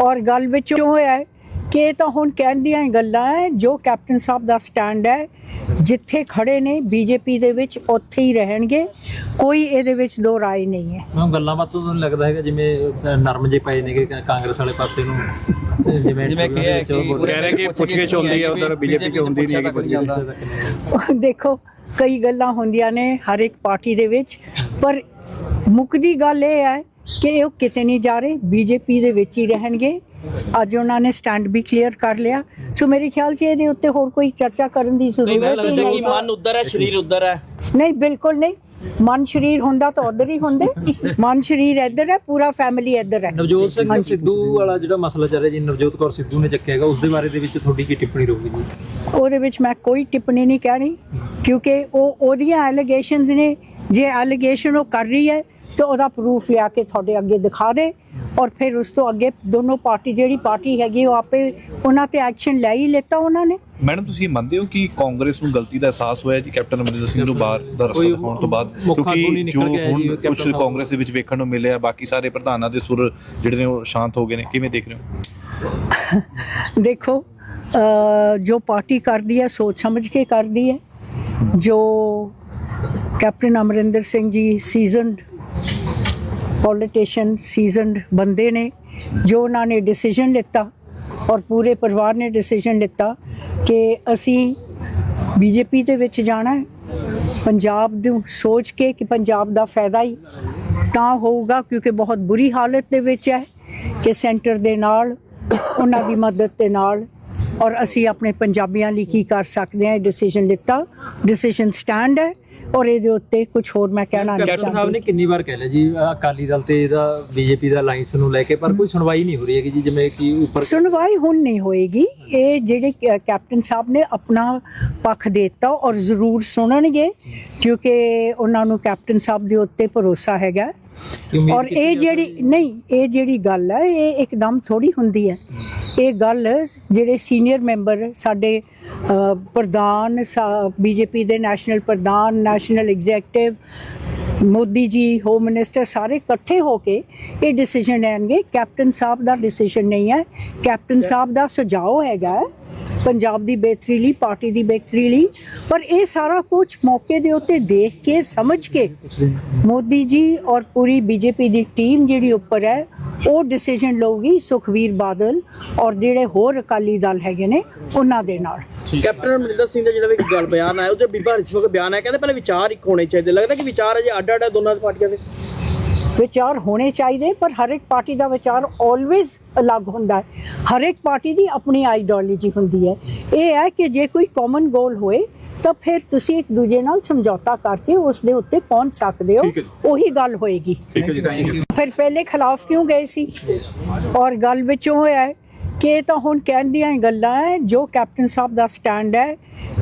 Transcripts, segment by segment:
ਔਰ ਗੱਲ ਵਿੱਚ ਕਿਉਂ ਹੋਇਆ ਹੈ ਕਿ ਇਹ ਤਾਂ ਹੁਣ ਕਹਿਣ ਦੀਆਂ ਹੀ ਗੱਲਾਂ ਹੈ ਜੋ ਕੈਪਟਨ ਸਾਹਿਬ ਦਾ ਸਟੈਂਡ ਹੈ ਜਿੱਥੇ ਖੜੇ ਨੇ ਬੀਜੇਪੀ ਦੇ ਵਿੱਚ ਉੱਥੇ ਹੀ ਰਹਿਣਗੇ ਕੋਈ ਇਹਦੇ ਵਿੱਚ ਦੋ ਰਾਏ ਨਹੀਂ ਹੈ। ਮੈਂ ਗੱਲਾਂ ਬਾਤੋਂ ਤੁਹਾਨੂੰ ਲੱਗਦਾ ਹੈਗਾ ਜਿਵੇਂ ਨਰਮ ਜੇ ਪਏ ਨੇਗੇ ਕ- ਕਾਂਗਰਸ ਵਾਲੇ ਪਾਸੇ ਨੂੰ। ਤੇ ਜਿਵੇਂ ਜਿਵੇਂ ਕਿ ਕਹਿ ਰਹੇ ਕਿ ਪੁੱਛ-ਗਿੱਛ ਹੁੰਦੀ ਹੈ, ਉੱਧਰ BJP ਚ ਹੁੰਦੀ ਨਹੀਂ ਹੈਗੀ। ਦੇਖੋ ਕਈ ਗੱਲਾਂ ਹੁੰਦੀਆਂ ਨੇ ਹਰ ਇੱਕ ਪਾਰਟੀ ਦੇ ਵਿੱਚ ਪਰ ਮੁੱਕਦੀ ਗੱਲ ਇਹ ਹੈ ਕਿ ਉਹ ਕਿਤੇ ਨਹੀਂ ਜਾ ਰਹੇ ਬੀਜੇਪੀ ਦੇ ਵਿੱਚ ਹੀ ਰਹਿਣਗੇ। ਅੱਜ ਉਹਨਾਂ ਨੇ ਸਟੈਂਡ ਵੀ ਕਲੀਅਰ ਕਰ ਲਿਆ। ਸੋ ਮੇਰੇ ਖਿਆਲ 'ਚ ਇਹਦੇ ਉੱਤੇ ਹੋਰ ਕੋਈ ਚਰਚਾ ਕਰਨ ਦੀ ਜ਼ਰੂਰਤ ਹੀ ਲੱਗਦਾ ਕਿ ਨਹੀਂ ਮਨ ਉੱਧਰ ਹੈ ਸਰੀਰ ਉੱਧਰ ਹੈ। ਨਹੀਂ ਬਿਲਕੁਲ ਨਹੀਂ। ਮਨ ਸ਼ਰੀਰ ਹੁੰਦਾ ਤਾਂ ਉਧਰ ਹੀ ਹੁੰਦੇ। ਮਨ ਸ਼ਰੀਰ ਇੱਧਰ ਹੈ ਪੂਰਾ ਫੈਮਿਲੀ ਇੱਧਰ ਹੈ। ਨਵਜੋਤ ਸਿੰਘ। ਸਿੱਧੂ ਵਾਲਾ ਜਿਹੜਾ ਮਸਲਾ ਚੱਲ ਰਿਹਾ ਜੀ ਨਵਜੋਤ ਕੌਰ ਸਿੱਧੂ ਨੇ ਚੱਕਿਆ ਹੈਗਾ ਉਸ ਦੇ ਬਾਰੇ ਦੇ ਵਿੱਚ ਤੁਹਾਡੀ ਕੀ ਟਿੱਪਣੀ ਰਹੂਗੀ ਜੀ? ਉਹਦੇ ਵਿੱਚ ਮੈਂ ਕੋਈ ਟਿੱਪਣੀ ਨਹੀਂ ਕਹਿਣੀ ਕਿਉਂਕਿ ਉਹ ਉਹਦੀਆਂ ਐਲੀਗੇਸ਼ਨਸ ਨੇ। ਜੇ ਐਲੀਗੇਸ਼ਨ ਉਹ ਕਰ ਰਹੀ ਹੈ ਤਾਂ ਉਹਦਾ ਪ੍ਰੂਫ ਲਿਆ ਕੇ ਤੁਹਾਡੇ ਅੱਗੇ ਦਿਖਾ ਦੇ ਔਰ ਫਿਰ ਉਸ ਤੋਂ ਅੱਗੇ ਦੋਨੋਂ ਪਾਰਟੀ ਜਿਹੜੀ ਪਾਰਟੀ ਹੈਗੀ ਉਹ ਆਪੇ ਉਹਨਾਂ ਤੇ ਐਕਸ਼ਨ ਲੈ ਹੀ ਲੈਤਾ ਉਹਨਾਂ ਨੇ। ਮੈਡਮ ਤੁਸੀਂ ਮੰਨਦੇ ਹੋ ਕਿ ਕਾਂਗਰਸ ਨੂੰ ਗਲਤੀ ਦਾ ਅਹਿਸਾਸ ਹੋਇਆ ਜੀ? ਕੈਪਟਨ ਅਮਰਿੰਦਰ ਸਿੰਘ ਨੂੰ ਬਾਹਰ ਦਾ ਰਸਤਾ ਦਿਖਾਉਣ ਤੋਂ ਬਾਅਦ? ਕਿਉਂਕਿ ਜੋ ਹੁਣ ਕੁਝ। ਕਾਂਗਰਸ ਦੇ ਵਿੱਚ ਵੇਖਣ ਨੂੰ ਮਿਲਿਆ ਬਾਕੀ ਸਾਰੇ ਪ੍ਰਧਾਨਾਂ ਦੇ ਸੁਰ ਜਿਹੜੇ ਨੇ ਉਹ ਸ਼ਾਂਤ ਹੋ ਗਏ ਨੇ। ਕਿਵੇਂ ਦੇਖ ਰਹੇ ਹੋ? ਦੇਖੋ ਜੋ ਪਾਰਟੀ ਕਰਦੀ ਹੈ ਸੋਚ ਸਮਝ ਕੇ ਕਰਦੀ ਹੈ। ਜੋ ਕੈਪਟਨ ਅਮਰਿੰਦਰ ਸਿੰਘ ਜੀ ਸੀਜ਼ਨਡ ਪੋਲੀਟੀਸ਼ੀਅਨ ਸੀਜ਼ਨਡ ਬੰਦੇ ਨੇ, ਜੋ ਉਹਨਾਂ ਨੇ ਡਿਸੀਜਨ ਲਿੱਤਾ ਔਰ ਪੂਰੇ ਪਰਿਵਾਰ ਨੇ ਡਿਸੀਜਨ ਲਿੱਤਾ ਕਿ ਅਸੀਂ ਬੀਜੇਪੀ ਦੇ ਵਿੱਚ ਜਾਣਾ ਹੈ। ਪੰਜਾਬ ਨੂੰ ਸੋਚ ਕੇ ਕਿ ਪੰਜਾਬ ਦਾ ਫਾਇਦਾ ਹੀ ਤਾਂ ਹੋਊਗਾ, ਕਿਉਂਕਿ ਬਹੁਤ ਬੁਰੀ ਹਾਲਤ ਦੇ ਵਿੱਚ ਹੈ ਕਿ ਸੈਂਟਰ ਦੇ ਨਾਲ, ਉਹਨਾਂ ਦੀ ਮਦਦ ਦੇ ਨਾਲ ਔਰ ਅਸੀਂ ਆਪਣੇ ਪੰਜਾਬੀਆਂ ਲਈ ਕੀ ਕਰ ਸਕਦੇ ਹਾਂ, ਇਹ ਡਿਸੀਜਨ ਲਿੱਤਾ। ਡਿਸੀਜਨ ਸਟੈਂਡ ਹੈ। ਔਰ ਇਹਦੇ ਉੱਤੇ ਕੁਝ ਹੋਰ ਮੈਂ ਕਹਿਣਾ ਨਹੀਂ ਕੈਪਟਨ ਸਾਹਿਬ ਨੇ ਕਿੰਨੀ ਵਾਰ ਕਹਿ ਲਿਆ ਜੀ ਅਕਾਲੀ ਦਲ ਤੇ ਇਹਦਾ ਬੀਜੇਪੀ ਦਾ ਅਲਾਈਅੰਸ ਨੂੰ ਲੈ ਕੇ ਪਰ ਕੋਈ ਸੁਣਵਾਈ ਨਹੀਂ ਹੋ ਰਹੀ ਹੈਗੀ ਜੀ ਜਿਵੇਂ ਕਿ ਉੱਪਰ ਸੁਣਵਾਈ ਹੁਣ ਨਹੀਂ ਹੋਏਗੀ। ਇਹ ਜਿਹੜੇ ਕ- ਕੈਪਟਨ ਸਾਹਿਬ ਨੇ ਆਪਣਾ ਪੱਖ ਦਿੱਤਾ ਔਰ ਜ਼ਰੂਰ ਸੁਣਨਗੇ ਕਿਉਂਕਿ ਉਹਨਾਂ ਨੂੰ ਕੈਪਟਨ ਸਾਹਿਬ ਦੇ ਉੱਤੇ ਭਰੋਸਾ ਹੈਗਾ। ਕਿ ਉਮੀਦ ਔਰ ਕੀਤੀ ਇਹ ਜਾ ਜਿਹੜੀ ਨਹੀਂ ਇਹ ਜਿਹੜੀ ਗੱਲ ਹੈ ਇਹ ਇੱਕਦਮ ਥੋੜੀ ਹੁੰਦੀ ਹੈ। ਇਹ ਗੱਲ ਜਿਹੜੇ ਸੀਨੀਅਰ ਮੈਂਬਰ ਸਾਡੇ ਪ੍ਰਧਾਨ ਬੀਜੇਪੀ ਦੇ ਨੈਸ਼ਨਲ ਪ੍ਰਧਾਨ national executive Modi ji home minister ਸਾਰੇ ਇਕੱਠੇ ਹੋ ਕੇ ਇਹ ਡਿਸੀਜਨ ਲੈਣਗੇ। ਕੈਪਟਨ ਸਾਹਿਬ ਦਾ ਡਿਸੀਜਨ ਨਹੀਂ ਹੈ। ਕੈਪਟਨ ਸਾਹਿਬ ਦਾ ਸੁਝਾਅ ਹੈਗਾ ਪੰਜਾਬ ਦੀ ਬਿਹਤਰੀ ਲਈ ਪਾਰਟੀ ਦੀ ਬਿਹਤਰੀ ਲਈ। ਪਰ ਇਹ ਸਾਰਾ ਕੁਝ ਮੌਕੇ ਦੇ ਉੱਤੇ ਦੇਖ ਕੇ ਸਮਝ ਕੇ ਮੋਦੀ ਜੀ ਔਰ ਪੂਰੀ ਬੀਜੇਪੀ ਦੀ ਟੀਮ ਜਿਹੜੀ ਉੱਪਰ ਹੈ ਉਹ ਡਿਸੀਜਨ ਲਊਗੀ ਸੁਖਵੀਰ ਬਾਦਲ ਔਰ ਜਿਹੜੇ ਹੋਰ ਅਕਾਲੀ ਦਲ ਹੈਗੇ ਨੇ ਉਹਨਾਂ ਦੇ ਨਾਲ। ਕੈਪਟਨ ਅਮਰਿੰਦਰ ਸਿੰਘ ਦਾ ਜਿਹੜਾ ਵੀ ਇੱਕ ਗੱਲ ਬਿਆਨ ਆਇਆ ਉਹਦੇ ਬੀਬਾ ਦਾ ਬਿਆਨ ਆਇਆ ਕਹਿੰਦੇ ਪਹਿਲੇ ਵਿਚਾਰ ਇੱਕ ਹੋਣੇ ਚਾਹੀਦੇ। ਲੱਗਦਾ ਕਿ ਵਿਚਾਰ ਅਜੇ ਅੱਡ ਅੱਡ ਦੋਨਾਂ ਪਾਰਟੀਆਂ ਦੇ। ਵਿਚਾਰ ਹੋਣੇ ਚਾਹੀਦੇ ਪਰ ਹਰ ਇੱਕ ਪਾਰਟੀ ਦਾ ਵਿਚਾਰ ਆਲਵੇਜ਼ ਅਲੱਗ ਹੁੰਦਾ ਹੈ। ਹਰ ਇੱਕ ਪਾਰਟੀ ਦੀ ਆਪਣੀ ਆਈਡੀਓਲੋਜੀ ਹੁੰਦੀ ਹੈ। ਇਹ ਹੈ ਕਿ ਜੇ ਕੋਈ ਕਾਮਨ ਗੋਲ ਹੋਏ ਤਾਂ ਫਿਰ ਤੁਸੀਂ ਇੱਕ ਦੂਜੇ ਨਾਲ ਸਮਝੌਤਾ ਕਰਕੇ ਉਸ ਦੇ ਉੱਤੇ ਪਹੁੰਚ ਸਕਦੇ ਹੋ। ਉਹੀ ਗੱਲ ਹੋਏਗੀ। ਫਿਰ ਪਹਿਲੇ ਖਿਲਾਫ ਕਿਉਂ ਗਏ ਸੀ? ਔਰ ਗੱਲ ਵਿੱਚੋਂ ਹੋਇਆ ਹੈ ਕਿ ਇਹ ਤਾਂ ਹੁਣ ਕਹਿਣ ਦੀਆਂ ਹੀ ਗੱਲਾਂ ਹੈ ਜੋ ਕੈਪਟਨ ਸਾਹਿਬ ਦਾ ਸਟੈਂਡ ਹੈ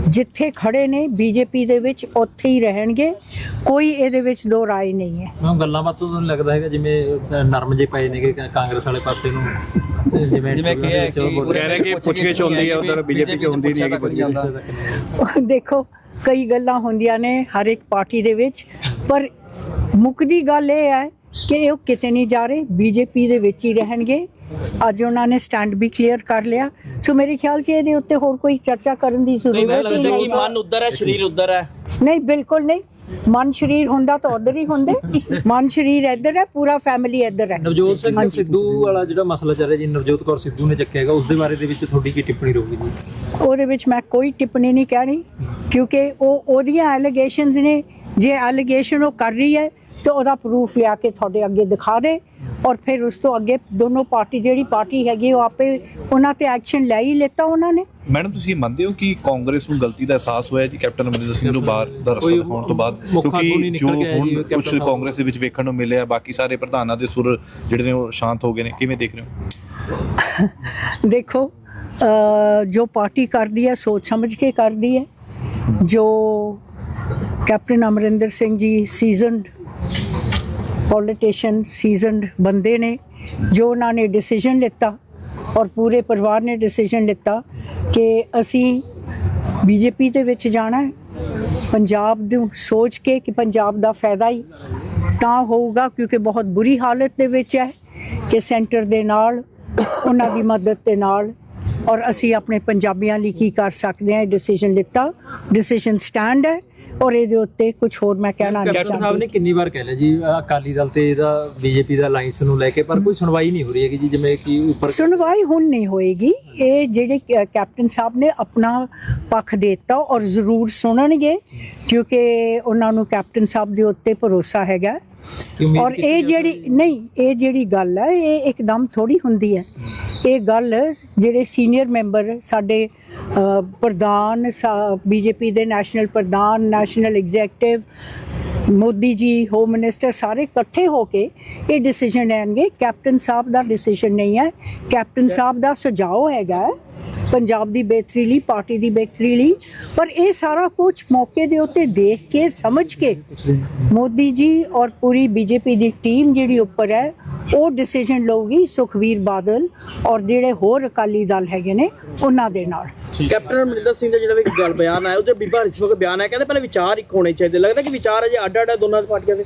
ਜਿੱਥੇ ਖੜੇ ਨੇ ਬੀਜੇਪੀ ਦੇ ਵਿੱਚ ਉੱਥੇ ਹੀ ਰਹਿਣਗੇ ਕੋਈ ਇਹਦੇ ਵਿੱਚ ਦੋ ਰਾਏ ਨਹੀਂ ਹੈ ਮੈਂ ਗੱਲਾਂ ਬਾਤੋਂ ਤੁਹਾਨੂੰ ਲੱਗਦਾ ਹੈਗਾ ਜਿਵੇਂ ਨਰਮ ਜੇ ਪਏ ਨੇਗੇ ਕ- ਕਾਂਗਰਸ ਵਾਲੇ ਪਾਸੇ ਨੂੰ ਤੇ ਜਿਵੇਂ ਜਿਵੇਂ ਹੈ ਕਿ ਕਹਿ ਰਹੇ ਕਿ ਪੁੱਛ-ਗਿੱਛ ਹੁੰਦੀ ਹੈ, ਉੱਧਰ BJP ਚ ਹੁੰਦੀ ਨਹੀਂ ਹੈਗੀ ਪੁੱਛ-ਗਿੱਛ। ਦੇਖੋ ਕਈ ਗੱਲਾਂ ਹੁੰਦੀਆਂ ਨੇ ਹਰ ਇੱਕ ਪਾਰਟੀ ਦੇ ਵਿੱਚ ਪਰ ਮੁੱਕਦੀ ਗੱਲ ਇਹ ਹੈ ਕਿ ਉਹ ਕਿਤੇ ਨਹੀਂ ਜਾ ਰਹੇ ਬੀਜੇਪੀ ਦੇ ਵਿੱਚ ਹੀ ਰਹਿਣਗੇ ਅੱਜ ਉਹਨਾਂ ਨੇ ਸਟੈਂਡ ਵੀ ਕਲੀਅਰ ਕਰ ਲਿਆ। ਸੋ ਮੇਰੇ ਖਿਆਲ 'ਚ ਇਹਦੇ ਉੱਤੇ ਹੋਰ ਕੋਈ ਚਰਚਾ ਕਰਨ ਦੀ ਜ਼ਰੂਰਤ ਹੀ ਲੱਗਦਾ ਕਿ ਨਹੀਂ ਮਨ ਉੱਧਰ ਹੈ ਸਰੀਰ ਉੱਧਰ ਹੈ। ਨਹੀਂ ਬਿਲਕੁਲ ਨਹੀਂ। ਮਨ ਸ਼ਰੀਰ ਹੁੰਦਾ ਤਾਂ ਉਧਰ ਹੀ ਹੁੰਦੇ ਮਨ ਸ਼ਰੀਰ ਇੱਧਰ ਹੈ ਪੂਰਾ ਫੈਮਿਲੀ ਇੱਧਰ ਹੈ। ਨਵਜੋਤ ਸਿੰਘ ਹਾਂਜੀ। ਸਿੱਧੂ ਵਾਲਾ ਜਿਹੜਾ ਮਸਲਾ ਚੱਲ ਰਿਹਾ ਜੀ ਨਵਜੋਤ ਕੌਰ ਸਿੱਧੂ ਨੇ ਚੱਕਿਆ ਹੈਗਾ ਉਸ ਦੇ ਬਾਰੇ ਦੇ ਵਿੱਚ ਤੁਹਾਡੀ ਕੀ ਟਿੱਪਣੀ ਰਹੂਗੀ ਜੀ? ਉਹਦੇ ਵਿੱਚ ਮੈਂ ਕੋਈ ਟਿੱਪਣੀ ਨਹੀਂ ਕਹਿਣੀ ਕਿਉਂਕਿ ਉਹ ਉਹਦੀਆਂ ਐਲੀਗੇਸ਼ਨਸ ਨੇ। ਜੇ ਐਲੀਗੇਸ਼ਨ ਉਹ ਕਰ ਰਹੀ ਹੈ ਤਾਂ ਉਹਦਾ ਪ੍ਰੂਫ ਲਿਆ ਕੇ ਤੁਹਾਡੇ ਅੱਗੇ ਦਿਖਾ ਦੇ ਔਰ ਫਿਰ ਉਸ ਤੋਂ ਅੱਗੇ ਦੋਨੋਂ ਪਾਰਟੀ ਜਿਹੜੀ ਪਾਰਟੀ ਹੈਗੀ ਉਹ ਆਪੇ ਉਹਨਾਂ ਤੇ ਐਕਸ਼ਨ ਲੈ ਹੀ ਲੈਤਾ ਉਹਨਾਂ ਨੇ। ਮੈਡਮ ਤੁਸੀਂ ਮੰਨਦੇ ਹੋ ਕਿ ਕਾਂਗਰਸ ਨੂੰ ਗਲਤੀ ਦਾ ਅਹਿਸਾਸ ਹੋਇਆ ਜੀ ਕੈਪਟਨ ਅਮਰਿੰਦਰ ਸਿੰਘ ਨੂੰ ਬਾਹਰ ਦਾ ਰਸਤਾ ਦਿਖਾਉਣ ਤੋਂ ਬਾਅਦ? ਕਿਉਂਕਿ ਜੋ ਹੁਣ ਕੁਝ। ਕਾਂਗਰਸ ਦੇ ਵਿੱਚ ਵੇਖਣ ਨੂੰ ਮਿਲਿਆ ਬਾਕੀ ਸਾਰੇ ਪ੍ਰਧਾਨਾਂ ਦੇ ਸੁਰ ਜਿਹੜੇ ਨੇ ਉਹ ਸ਼ਾਂਤ ਹੋ ਗਏ ਨੇ। ਕਿਵੇਂ ਦੇਖ ਰਹੇ ਹੋ? ਦੇਖੋ ਜੋ ਪਾਰਟੀ ਕਰਦੀ ਹੈ ਸੋਚ ਸਮਝ ਕੇ ਕਰਦੀ ਹੈ। ਜੋ ਕੈਪਟਨ ਅਮਰਿੰਦਰ ਸਿੰਘ ਜੀ ਸੀਜ਼ਨਡ ਪੋਲੀਟੀਸ਼ੀਅਨ ਸੀਜ਼ਨਡ ਬੰਦੇ ਨੇ, ਜੋ ਉਹਨਾਂ ਨੇ ਡਿਸੀਜਨ ਲਿੱਤਾ ਔਰ ਪੂਰੇ ਪਰਿਵਾਰ ਨੇ ਡਿਸੀਜਨ ਲਿੱਤਾ ਕਿ ਅਸੀਂ ਬੀਜੇਪੀ ਦੇ ਵਿੱਚ ਜਾਣਾ ਹੈ। ਪੰਜਾਬ ਨੂੰ ਸੋਚ ਕੇ ਕਿ ਪੰਜਾਬ ਦਾ ਫਾਇਦਾ ਹੀ ਤਾਂ ਹੋਊਗਾ, ਕਿਉਂਕਿ ਬਹੁਤ ਬੁਰੀ ਹਾਲਤ ਦੇ ਵਿੱਚ ਹੈ ਕਿ ਸੈਂਟਰ ਦੇ ਨਾਲ, ਉਹਨਾਂ ਦੀ ਮਦਦ ਦੇ ਨਾਲ ਔਰ ਅਸੀਂ ਆਪਣੇ ਪੰਜਾਬੀਆਂ ਲਈ ਕੀ ਕਰ ਸਕਦੇ ਹਾਂ, ਇਹ ਡਿਸੀਜਨ ਲਿੱਤਾ। ਡਿਸੀਜਨ ਸਟੈਂਡ ਹੈ। ਔਰ ਇਹਦੇ ਉੱਤੇ ਕੁਝ ਹੋਰ ਮੈਂ ਕਹਿਣਾ ਨਹੀਂ ਕੈਪਟਨ ਸਾਹਿਬ ਨੇ ਚਾਹੁੰਦੀ। ਕਿੰਨੀ ਵਾਰ ਕਹਿ ਲਿਆ ਜੀ ਅ, ਅਕਾਲੀ ਦਲ ਤੇ ਇਹਦਾ ਬੀਜੇਪੀ ਦਾ ਅਲਾਈਅੰਸ ਨੂੰ ਲੈ ਕੇ ਪਰ ਕੋਈ ਸੁਣਵਾਈ ਨਹੀਂ ਹੋ ਰਹੀ ਹੈਗੀ ਜੀ ਜਿਵੇਂ ਕਿ ਉੱਪਰ ਸੁਣਵਾਈ ਹੁਣ ਨਹੀਂ ਹੋਏਗੀ। ਇਹ ਜਿਹੜੇ ਕ- ਕੈਪਟਨ ਸਾਹਿਬ ਨੇ ਆਪਣਾ ਪੱਖ ਦਿੱਤਾ ਔਰ ਜ਼ਰੂਰ ਸੁਣਨਗੇ ਕਿਉਂਕਿ ਉਹਨਾਂ ਨੂੰ ਕੈਪਟਨ ਸਾਹਿਬ ਦੇ ਉੱਤੇ ਭਰੋਸਾ ਹੈਗਾ। ਔਰ ਇਹ ਜਿਹੜੀ ਨਹੀਂ ਇਹ ਜਿਹੜੀ ਗੱਲ ਹੈ ਇਹ ਇੱਕਦਮ ਥੋੜੀ ਹੁੰਦੀ ਹੈ। ਇਹ ਗੱਲ ਜਿਹੜੇ ਸੀਨੀਅਰ ਮੈਂਬਰ ਸਾਡੇ ਪ੍ਰਧਾਨ ਬੀਜੇਪੀ ਦੇ ਨੈਸ਼ਨਲ ਪ੍ਰਧਾਨ national executive Modi ji home minister ਸਾਰੇ ਇਕੱਠੇ ਹੋ ਕੇ ਇਹ ਡਿਸੀਜਨ ਲੈਣਗੇ। ਕੈਪਟਨ ਸਾਹਿਬ ਦਾ ਡਿਸੀਜਨ ਨਹੀਂ ਹੈ। ਕੈਪਟਨ ਸਾਹਿਬ ਦਾ ਸੁਝਾਅ ਹੈਗਾ ਪੰਜਾਬ ਦੀ ਬਿਹਤਰੀ ਲਈ ਪਾਰਟੀ ਦੀ ਬਿਹਤਰੀ ਲਈ। ਪਰ ਇਹ ਸਾਰਾ ਕੁਝ ਮੌਕੇ ਦੇ ਉੱਤੇ ਦੇਖ ਕੇ ਸਮਝ ਕੇ ਮੋਦੀ ਜੀ ਔਰ ਪੂਰੀ ਬੀਜੇਪੀ ਦੀ ਟੀਮ ਜਿਹੜੀ ਉੱਪਰ ਹੈ ਉਹ ਡਿਸੀਜਨ ਲਊਗੀ ਸੁਖਵੀਰ ਬਾਦਲ ਔਰ ਜਿਹੜੇ ਹੋਰ ਅਕਾਲੀ ਦਲ ਹੈਗੇ ਨੇ ਉਹਨਾਂ ਦੇ ਨਾਲ। ਕੈਪਟਨ ਅਮਰਿੰਦਰ ਸਿੰਘ ਦਾ ਜਿਹੜਾ ਵੀ ਇੱਕ ਗੱਲ ਬਿਆਨ ਆਇਆ ਉਹਦੇ ਬੀਬਾ ਦਾ ਬਿਆਨ ਹੈ ਕਹਿੰਦੇ ਪਹਿਲੇ ਵਿਚਾਰ ਇੱਕ ਹੋਣੇ ਚਾਹੀਦੇ। ਲੱਗਦਾ ਕਿ ਵਿਚਾਰ ਅਜੇ ਅੱਡ ਅੱਡ ਦੋਨਾਂ ਪਾਰਟੀਆਂ ਦੇ।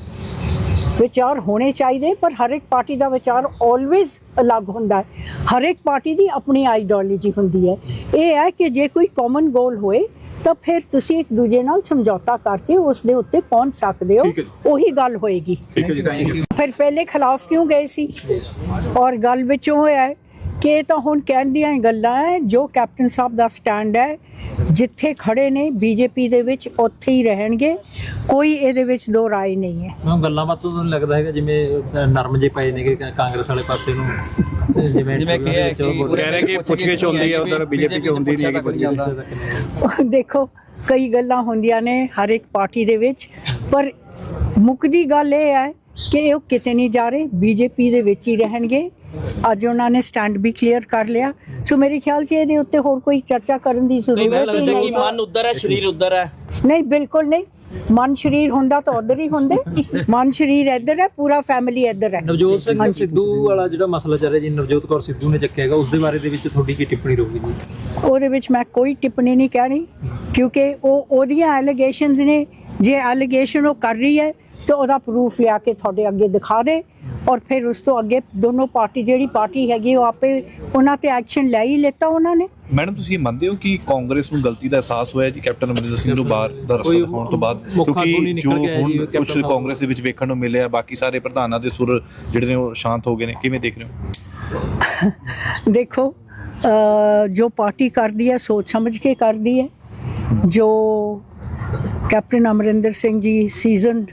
ਵਿਚਾਰ ਹੋਣੇ ਚਾਹੀਦੇ ਪਰ ਹਰ ਇੱਕ ਪਾਰਟੀ ਦਾ ਵਿਚਾਰ ਆਲਵੇਜ਼ ਅਲੱਗ ਹੁੰਦਾ ਹੈ। ਹਰ ਇੱਕ ਪਾਰਟੀ ਦੀ ਆਪਣੀ ਆਈਡੀਓਲੋਜੀ ਹੁੰਦੀ ਹੈ। ਇਹ ਹੈ ਕਿ ਜੇ ਕੋਈ ਕਾਮਨ ਗੋਲ ਹੋਏ ਤਾਂ ਫਿਰ ਤੁਸੀਂ ਇੱਕ ਦੂਜੇ ਨਾਲ ਸਮਝੌਤਾ ਕਰਕੇ ਉਸ ਦੇ ਉੱਤੇ ਪਹੁੰਚ ਸਕਦੇ ਹੋ। ਉਹੀ ਗੱਲ ਹੋਏਗੀ। ਫਿਰ ਪਹਿਲੇ ਖਿਲਾਫ ਕਿਉਂ ਗਏ ਸੀ? ਔਰ ਗੱਲ ਵਿੱਚੋਂ ਹੋਇਆ ਹੈ ਕਿ ਇਹ ਤਾਂ ਹੁਣ ਕਹਿਣ ਦੀਆਂ ਹੀ ਗੱਲਾਂ ਹੈ ਜੋ ਕੈਪਟਨ ਸਾਹਿਬ ਦਾ ਸਟੈਂਡ ਹੈ ਜਿੱਥੇ ਖੜੇ ਨੇ ਬੀਜੇਪੀ ਦੇ ਵਿੱਚ ਉੱਥੇ ਹੀ ਰਹਿਣਗੇ ਕੋਈ ਇਹਦੇ ਵਿੱਚ ਦੋ ਰਾਏ ਨਹੀਂ ਹੈ ਮੈਨੂੰ ਗੱਲਾਂ ਬਾਤੋਂ ਤੋਂ ਲੱਗਦਾ ਹੈਗਾ ਜਿਵੇਂ ਨਰਮ ਜੇ ਪਏ ਨੇਗੇ ਕ- ਕਾਂਗਰਸ ਵਾਲੇ ਪਾਸੇ ਨੂੰ? ਜਿਵੇਂ ਜਿਵੇਂ ਕਿ ਹੈ ਕਿ ਕਹਿ ਰਹੇ ਕਿ ਪੁੱਛਗਿੱਛ ਹੁੰਦੀ ਹੈ ਉਧਰ ਬੀਜੇਪੀ ਚ ਹੁੰਦੀ ਨਹੀਂ ਪੁੱਛਗਿੱਛ ਦੇਖੋ ਕਈ ਗੱਲਾਂ ਹੁੰਦੀਆਂ ਨੇ ਹਰ ਇੱਕ ਪਾਰਟੀ ਦੇ ਵਿੱਚ ਪਰ ਮੁੱਕਦੀ ਗੱਲ ਇਹ ਹੈ ਕਿ ਉਹ ਕਿਤੇ ਨਹੀਂ ਜਾ ਰਹੇ ਬੀਜੇਪੀ ਦੇ ਵਿੱਚ ਹੀ ਰਹਿਣਗੇ ਅੱਜ ਉਹਨਾਂ ਨੇ ਸਟੈਂਡ ਵੀ ਕਲੀਅਰ ਕਰ ਲਿਆ। ਸੋ ਮੇਰੇ ਖਿਆਲ 'ਚ ਇਹਦੇ ਉੱਤੇ ਹੋਰ ਕੋਈ ਚਰਚਾ ਕਰਨ ਦੀ ਜ਼ਰੂਰਤ ਹੀ ਲੱਗਦਾ ਕਿ ਨਹੀਂ ਮਨ ਉੱਧਰ ਹੈ ਸਰੀਰ ਉੱਧਰ ਹੈ। ਨਹੀਂ ਬਿਲਕੁਲ ਨਹੀਂ। ਮਨ ਸ਼ਰੀਰ ਹੁੰਦਾ ਤਾਂ ਉਧਰ ਹੀ ਹੁੰਦੇ। ਮਨ ਸ਼ਰੀਰ ਇੱਧਰ ਹੈ ਪੂਰਾ ਫੈਮਿਲੀ ਇੱਧਰ ਹੈ। ਨਵਜੋਤ ਸਿੰਘ। ਸਿੱਧੂ ਵਾਲਾ ਜਿਹੜਾ ਮਸਲਾ ਚੱਲ ਰਿਹਾ ਜੀ ਨਵਜੋਤ ਕੌਰ ਸਿੱਧੂ ਨੇ ਚੱਕਿਆ ਹੈਗਾ ਉਸ ਦੇ ਬਾਰੇ ਦੇ ਵਿੱਚ ਤੁਹਾਡੀ ਕੀ ਟਿੱਪਣੀ ਰਹੂਗੀ ਜੀ? ਉਹਦੇ ਵਿੱਚ ਮੈਂ ਕੋਈ ਟਿੱਪਣੀ ਨਹੀਂ ਕਹਿਣੀ ਕਿਉਂਕਿ ਉਹ ਉਹਦੀਆਂ ਐਲੀਗੇਸ਼ਨਸ ਨੇ। ਜੇ ਐਲੀਗੇਸ਼ਨ ਉਹ ਕਰ ਰਹੀ ਹੈ ਤਾਂ ਉਹਦਾ ਪ੍ਰੂਫ ਲਿਆ ਕੇ ਤੁਹਾਡੇ ਅੱਗੇ ਦਿਖਾ ਦੇ ਔਰ ਫਿਰ ਉਸ ਤੋਂ ਅੱਗੇ ਦੋਨੋਂ ਪਾਰਟੀ ਜਿਹੜੀ ਪਾਰਟੀ ਹੈਗੀ ਉਹ ਆਪੇ ਉਹਨਾਂ ਤੇ ਐਕਸ਼ਨ ਲੈ ਹੀ ਲਿੱਤਾ ਉਹਨਾਂ ਨੇ। ਮੈਡਮ ਤੁਸੀਂ ਮੰਨਦੇ ਹੋ ਕਿ ਕਾਂਗਰਸ ਨੂੰ ਗਲਤੀ ਦਾ ਅਹਿਸਾਸ ਹੋਇਆ ਜੀ ਕੈਪਟਨ ਅਮਰਿੰਦਰ ਸਿੰਘ ਨੂੰ ਬਾਹਰ ਦਾ ਰਸਤਾ ਦਿਖਾਉਣ ਤੋਂ ਬਾਅਦ? ਕਿਉਂਕਿ ਜੋ ਹੁਣ ਕੁਝ। ਕਾਂਗਰਸ ਦੇ ਵਿੱਚ ਵੇਖਣ ਨੂੰ ਮਿਲਿਆ ਬਾਕੀ ਸਾਰੇ ਪ੍ਰਧਾਨਾਂ ਦੇ ਸੁਰ ਜਿਹੜੇ ਨੇ ਉਹ ਸ਼ਾਂਤ ਹੋ ਗਏ ਨੇ। ਕਿਵੇਂ ਦੇਖ ਰਹੇ ਹੋ? ਦੇਖੋ ਜੋ ਪਾਰਟੀ ਕਰਦੀ ਹੈ ਸੋਚ ਸਮਝ ਕੇ ਕਰਦੀ ਹੈ। ਜੋ ਕੈਪਟਨ ਅਮਰਿੰਦਰ ਸਿੰਘ ਜੀ ਸੀਜ਼ਨਡ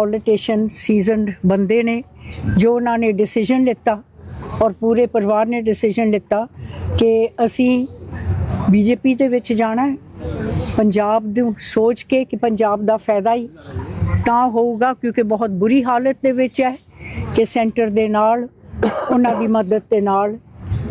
ਪੋਲੀਟੀਸ਼ੀਅਨ ਸੀਜ਼ਨਡ ਬੰਦੇ ਨੇ, ਜੋ ਉਹਨਾਂ ਨੇ ਡਿਸੀਜਨ ਲਿੱਤਾ ਔਰ ਪੂਰੇ ਪਰਿਵਾਰ ਨੇ ਡਿਸੀਜਨ ਲਿੱਤਾ ਕਿ ਅਸੀਂ ਬੀਜੇਪੀ ਦੇ ਵਿੱਚ ਜਾਣਾ ਹੈ। ਪੰਜਾਬ ਨੂੰ ਸੋਚ ਕੇ ਕਿ ਪੰਜਾਬ ਦਾ ਫਾਇਦਾ ਹੀ ਤਾਂ ਹੋਊਗਾ, ਕਿਉਂਕਿ ਬਹੁਤ ਬੁਰੀ ਹਾਲਤ ਦੇ ਵਿੱਚ ਹੈ ਕਿ ਸੈਂਟਰ ਦੇ ਨਾਲ, ਉਹਨਾਂ ਦੀ ਮਦਦ ਦੇ ਨਾਲ